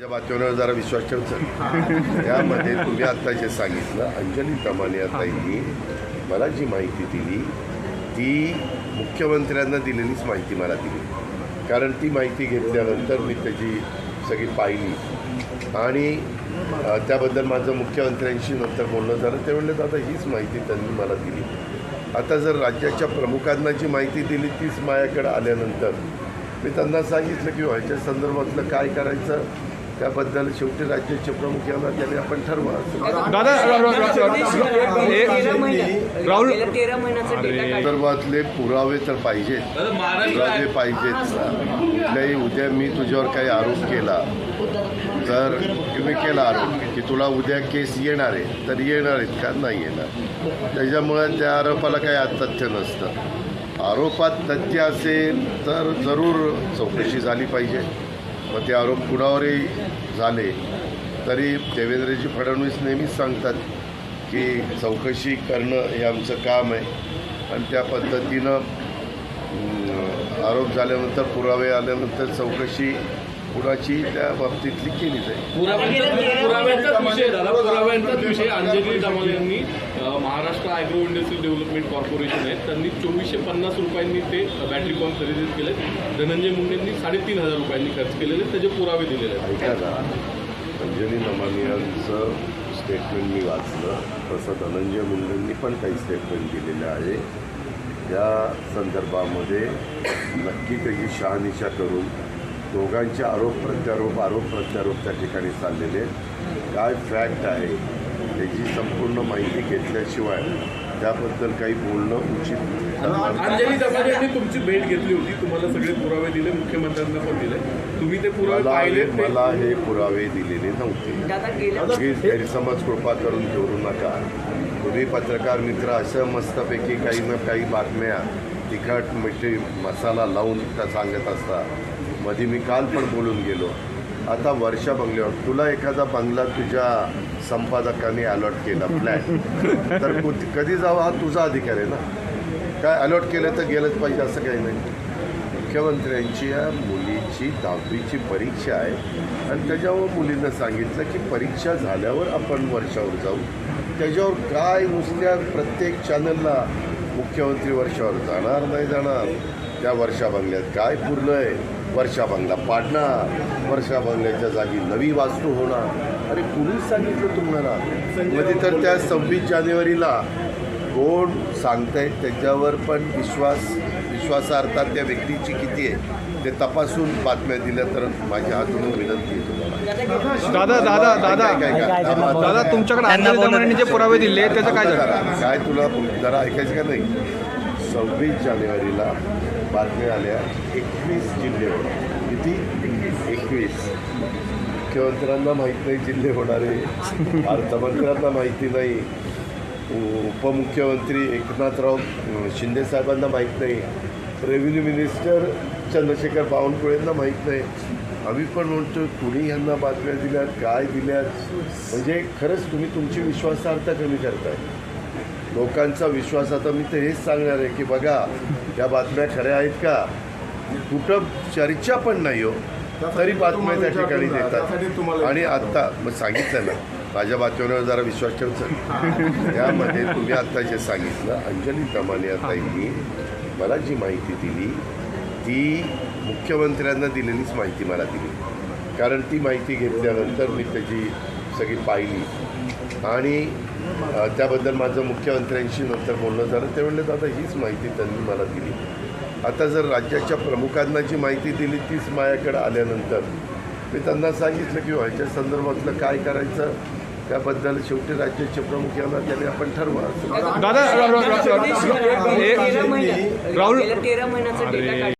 या बातम्यांवर जरा विश्वास ठेवचा त्यामध्ये तुम्ही आत्ता जे सांगितलं अंजली तमानिया ताईंनी मला जी माहिती दिली ती मुख्यमंत्र्यांना दिलेलीच माहिती मला दिली. कारण ती माहिती घेतल्यानंतर मी त्याची सगळी पाहिली. आणि त्याबद्दल माझं मुख्यमंत्र्यांशी नंतर बोलणं झालं. ते म्हणले दादा हीच माहिती त्यांनी मला दिली. आता जर राज्याच्या प्रमुखांना जी माहिती दिली तीच माझ्याकडे आल्यानंतर मी त्यांना सांगितलं की ह्याच्या संदर्भातलं काय करायचं? त्याबद्दल शेवटी राज्याचे प्रमुख यांना त्याने आपण ठरवा संदर्भातले पुरावे तर पाहिजेत. पुरावे पाहिजेत. कुठल्याही उद्या मी तुझ्यावर काही आरोप केला. तर मी केला आरोप की तुला उद्या केस येणार आहे. तर येणार आहेत का? नाही येणार. त्याच्यामुळे त्या आरोपाला काही तथ्य नसतं. आरोपात तथ्य असेल तर जरूर चौकशी झाली पाहिजे. मग ते आरोप कुणावरही झाले तरी देवेंद्रजी फडणवीस नेहमीच सांगतात की चौकशी करणं हे आमचं काम आहे. आणि त्या पद्धतीनं आरोप झाल्यानंतर पुरावे आल्यानंतर चौकशी कुणाची त्या बाबतीतली केली जाईल. पुराव्यांचाच विषय अंजली दमाल यांनी Maharashtra agro industry development corporation आहे. त्यांनी चोवीसशे पन्नास रुपयांनी ते बॅटरी पंप खरेदी केले धनंजय मुंडेंनी साडेतीन हजार रुपयांनी खर्च केलेले. त्याचे पुरावे दिलेले आहेत. अंजली नमानियांचं स्टेटमेंट मी वाचलं. तसं धनंजय मुंडेंनी पण काही स्टेटमेंट दिलेले आहे. या संदर्भामध्ये नक्की त्याची शहानिशा करून दोघांचे आरोप प्रत्यारोप आरोप प्रत्यारोप त्या ठिकाणी चाललेले आहेत. काय फॅक्ट आहे त्याची संपूर्ण माहिती घेतल्याशिवाय त्याबद्दल काही बोलणं उचित. अंजली यांनी तुमची भेट घेतली होती तुम्हाला सगळे पुरावे दिले मुख्यमंत्र्यांना पण दिले तुम्ही ते पुरावे मला पाहिले हे मला हे पुरावे दिलेले नव्हते दादा गेल्या उगीच गैरसमज कृपा करून ठेवू नका तुम्ही पत्रकार मित्र असं मस्तपैकी काही ना काही बातम्या तिखट मिठी मसाला लावून त्या सांगत असता मध्ये मी काल पण बोलून गेलो. आता वर्षा बंगल्यावर. तुला एखादा बंगला तुझ्या संपादकाने अलॉट केला फ्लॅट तर कधी जावं हा तुझा अधिकार आहे ना. काय अलॉट केलं तर गेलंच पाहिजे असं काही नाही. मुख्यमंत्र्यांची या मुलीची दहावीची परीक्षा आहे. आणि त्याच्यावर मुलीनं सांगितलं की परीक्षा झाल्यावर आपण वर्षावर जाऊ. त्याच्यावर काय नुसत्या प्रत्येक चॅनलला मुख्यमंत्री वर्षावर जाणार नाही जाणार. त्या वर्षा बंगल्यात काय पुरलं आहे? वर्षा बंगला पाडणार. वर्षा बंगल्याच्या जागी नवी वास्तू होणार. अरे कुणीच सांगितलं तुम्हाला? मध्ये तर त्या सव्वीस जानेवारीला कोण सांगतायत? त्याच्यावर पण विश्वास विश्वासार्थात त्या व्यक्तीची किती आहे? ते तपासून बातम्या दिल्या तर माझ्या हातून विनंती आहे तुम्हाला. दादा दादा दादा. काय- काय- काय- दादा तुमच्याकडे जे पुरावे दिले त्याचं काय झालं? काय तुला जरा ऐकायचं का नाही? सव्वीस जानेवारीला बातम्या आल्या एकवीस जिल्हे किती? एकवीस. मुख्यमंत्र्यांना माहीत नाही जिल्हे होणारे. अर्थमंत्र्यांना माहिती नाही. उपमुख्यमंत्री एकनाथराव अं, शिंदे साहेबांना माहीत नाही. रेव्हेन्यू मिनिस्टर चंद्रशेखर बावनकुळेंना माहीत नाही. आम्ही पण म्हणतो कुणी यांना बातम्या दिल्यात काय दिल्यात? म्हणजे खरंच तुम्ही तुमची विश्वासार्हता कमी करताय. लोकांचा विश्वास आता मी तर हेच सांगणार आहे की बघा या बातम्या खऱ्या आहेत का? कुठं चर्चा पण नाही हो. तरी बातम्या त्या ठिकाणी देतात. आणि आत्ता मग सांगितलं ना माझ्या बातम्यांवर जरा विश्वास ठेवचा त्यामध्ये तुम्ही आत्ता जे सांगितलं अंजली तमानिया ताईंनी मला जी माहिती दिली ती मुख्यमंत्र्यांना दिलेलीच माहिती मला दिली. कारण ती माहिती घेतल्यानंतर मी त्याची सगळी पाहिली. आणि त्याबद्दल माझं मुख्यमंत्र्यांशी नंतर बोलणं झालं. ते म्हणलं दादा हीच माहिती त्यांनी मला दिली. आता जर राज्याच्या प्रमुखांना जी माहिती दिली तीच माझ्याकडे आल्यानंतर मी त्यांना सांगितलं की ह्याच्या संदर्भातलं काय करायचं? त्याबद्दल शेवटी राज्याचे प्रमुख यांना त्याने आपण ठरवा. दादा राहुल-